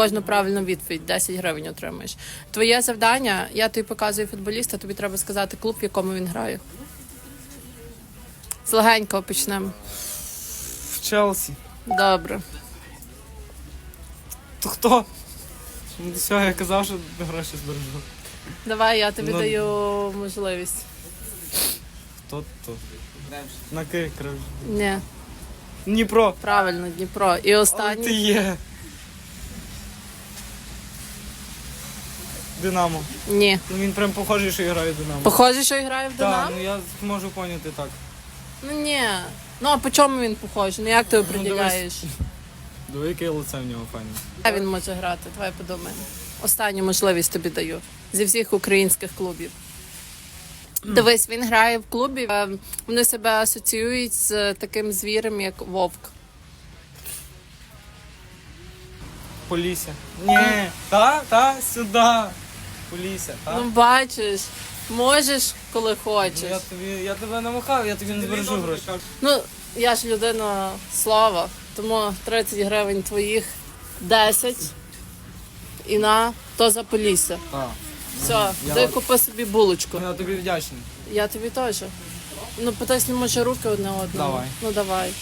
кожну правильну відповідь 10 гривень отримаєш. Твоє завдання, я тобі показую футболіста, тобі треба сказати клуб, в якому він грає. З легенького почнемо. В Челсі. Добре. То хто? Ну, все, я казав, що гроші збережу. Давай я тобі Ну, даю можливість. Хто то? На Київ. Ні, Дніпро. правильно, Дніпро. І Але ти останній. є. Динамо. Ні. Ну він прям похожий, що грає в Динамо. Похоже, що грає в Так, Динамо? ну я можу поняти так. Ну ні. Ну а по чому він похожий? Ну як ти Ну, определяєш? Диви, яке лице в нього файне. Де він може грати? Давай подумаємо. Останню можливість тобі даю зі всіх українських клубів. Дивись, він грає в клубі. е, Вони себе асоціюють з таким звірем, як вовк. Полісся. Ні, та, та, сюди. Полісся, та. Ну бачиш, можеш, коли Ну, я хочеш. тобі, я тебе намахав, я тобі не збережу гроші. Ну, я ж людина слава, тому 30 гривень твоїх 10 і на то за полісся. Так. Все, Я- дай купи собі булочку. Ну, я тобі вдячний. Я тобі теж. Ну, потиснемо ще руки одне одного. Давай. Ну давай.